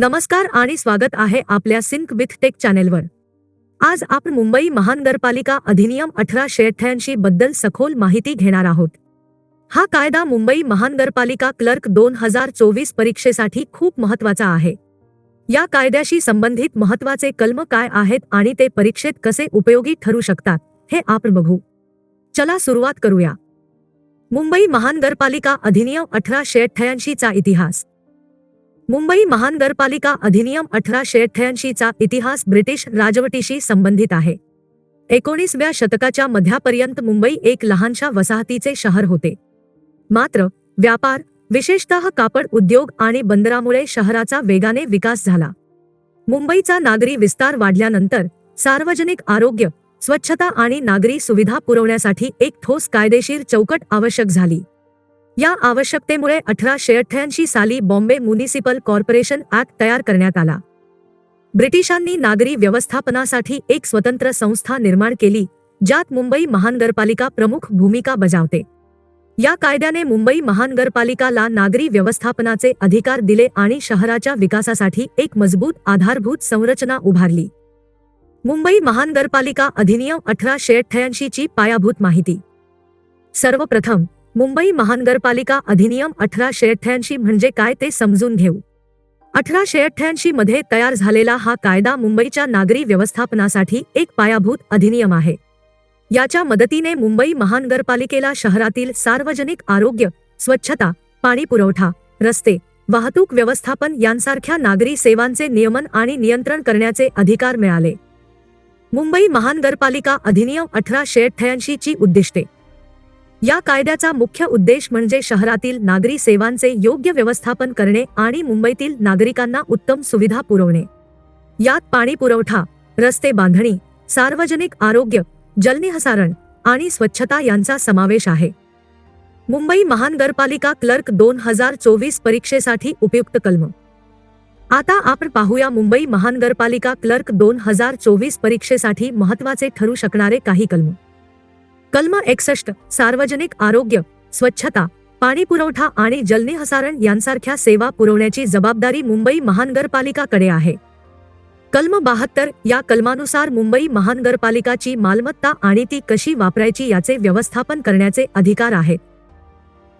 नमस्कार आणि स्वागत आहे आपल्या सिंक विथ टेक चॅनेलवर. आज आपण मुंबई महानगरपालिका अधिनियम अठराशे अठ्ठ्याऐंशी बद्दल सखोल माहिती घेणार आहोत. हा कायदा मुंबई महानगरपालिका क्लर्क दोन हजार चोवीस परीक्षेसाठी खूप महत्त्वाचा आहे. या कायद्याशी संबंधित महत्त्वाचे कलम काय आहेत आणि ते परीक्षेत कसे उपयोगी ठरू शकतात हे आपण बघू. चला सुरुवात करूया. मुंबई महानगरपालिका अधिनियम अठराशे अठ्ठ्याऐंशीचा इतिहास. मुंबई महानगरपालिका अधिनियम अठराशे अठ्ठ्याऐंशीचा इतिहास ब्रिटिश राजवटीशी संबंधित आहे. एकोणीसव्या शतकाच्या मध्यापर्यंत मुंबई एक लहानशा वसाहतीचे शहर होते. मात्र व्यापार विशेषतः कापड उद्योग आणि बंदरामुळे शहराचा वेगाने विकास झाला. मुंबईचा नागरी विस्तार वाढल्यानंतर सार्वजनिक आरोग्य स्वच्छता आणि नागरी सुविधा पुरवण्यासाठी एक ठोस कायदेशीर चौकट आवश्यक झाली. या आवश्यकतेमुळे अठराशे अठ्ठ्याऐंशी साली बॉम्बे म्युनिसिपल कॉर्पोरेशन ऍक्ट तयार करण्यात आला. ब्रिटिशांनी नागरी व्यवस्थापनासाठी एक स्वतंत्र संस्था निर्माण केली ज्यात मुंबई महानगरपालिका प्रमुख भूमिका बजावते. या कायद्याने मुंबई महानगरपालिकाला नागरी व्यवस्थापनाचे अधिकार दिले आणि शहराच्या विकासासाठी एक मजबूत आधारभूत संरचना उभारली. मुंबई महानगरपालिका अधिनियम अठराशे अठ्ठ्याऐंशी ची पायाभूत माहिती. सर्वप्रथम मुंबई महानगरपालिका अधिनियम अठराशे अठ्ठ्याऐंशी म्हणजे काय ते समजून घेऊ. अठराशे अठ्ठ्याऐंशी मध्ये तयार झालेला हा कायदा मुंबईच्या नागरी व्यवस्थापनासाठी एक पायाभूत अधिनियम आहे. याच्या मदतीने मुंबई महानगरपालिकेला शहरातील सार्वजनिक आरोग्य स्वच्छता पाणी पुरवठा रस्ते वाहतूक व्यवस्थापन यांसारख्या नागरी सेवांचे नियमन आणि नियंत्रण करण्याचे अधिकार मिळाले. मुंबई महानगरपालिका अधिनियम अठराशे अठ्ठ्याऐंशी ची उद्दिष्टे या कायद्याचा मुख्य उद्देश म्हणजे शहरातील नागरी सेवांचे योग्य व्यवस्थापन करणे आणि मुंबईतील नागरिकांना उत्तम सुविधा पुरवणे. यात पाणी पुरवठा रस्ते बांधणी सार्वजनिक आरोग्य जलनिहसारण आणि स्वच्छता यांचा समावेश आहे. मुंबई महानगरपालिका क्लर्क दोन हजार चोवीस परीक्षेसाठी उपयुक्त कलम. आता आपण पाहूया मुंबई महानगरपालिका क्लर्क दोन हजार चोवीस परीक्षेसाठी महत्त्वाचे ठरू शकणारे काही कलम. कलमा एकसष्ट सार्वजनिक आरोग्य स्वच्छता पाणी पुरवठा आणि जलनिहसारण यांसारख्या सेवा पुरवण्याची जबाबदारी मुंबई महानगरपालिकाकडे आहे. कलम बहात्तर या कलमानुसार मुंबई महानगरपालिकाची मालमत्ता आणि ती कशी वापरायची याचे व्यवस्थापन करण्याचे अधिकार आहेत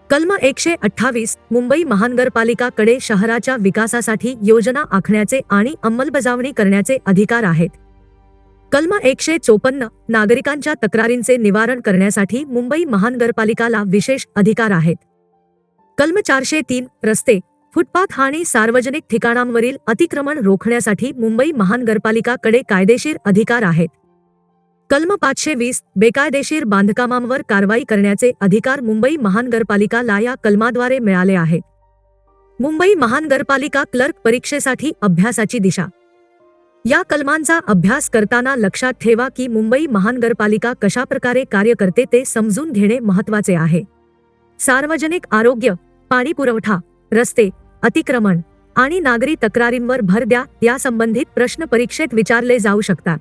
कलम एकशे अठ्ठावीस मुंबई महानगरपालिकाकडे शहराच्या विकासासाठी योजना आखण्याचे आणि अंमलबजावणी करण्याचे अधिकार आहेत. कलम एकशे चोपन्न नागरिकांच्या तक्रारींचे निवारण करण्यासाठी मुंबई महानगरपालिकाला विशेष अधिकार आहेत. कलम चारशे तीन रस्ते फुटपाथ आणि सार्वजनिक ठिकाणांवरील अतिक्रमण रोखण्यासाठी मुंबई महानगरपालिकाकडे कायदेशीर अधिकार आहेत. कलम पाचशे वीस बेकायदेशीर बांधकामांवर कारवाई करण्याचे अधिकार मुंबई महानगरपालिकाला या कलमाद्वारे मिळाले आहेत. मुंबई महानगरपालिका क्लर्क परीक्षेसाठी अभ्यासाची दिशा या कलमांचा अभ्यास करताना लक्षात ठेवा की मुंबई महानगरपालिका कशाप्रकारे कार्य करते ते समजून घेणे महत्त्वाचे आहे. सार्वजनिक आरोग्य पाणी पुरवठा रस्ते अतिक्रमण आणि नागरी तक्रारींवर भर द्या या संबंधित प्रश्न परीक्षेत विचारले जाऊ शकतात.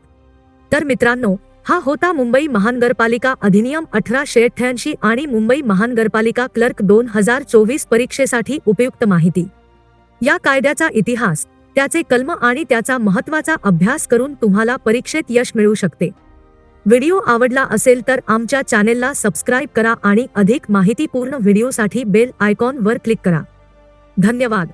तर मित्रांनो हा होता मुंबई महानगरपालिका अधिनियम अठराशे अठ्ठ्याऐंशी आणि मुंबई महानगरपालिका क्लर्क दोन हजार चोवीस परीक्षेसाठी उपयुक्त माहिती. या कायद्याचा इतिहास त्याचे कलम आणि त्याचा महत्त्वाचा अभ्यास करून तुम्हाला परीक्षेत यश मिळू शकते. व्हिडिओ आवडला असेल तर आमच्या चॅनेलला सबस्क्राईब करा आणि अधिक माहितीपूर्ण व्हिडिओसाठी बेल आयकॉनवर क्लिक करा. धन्यवाद.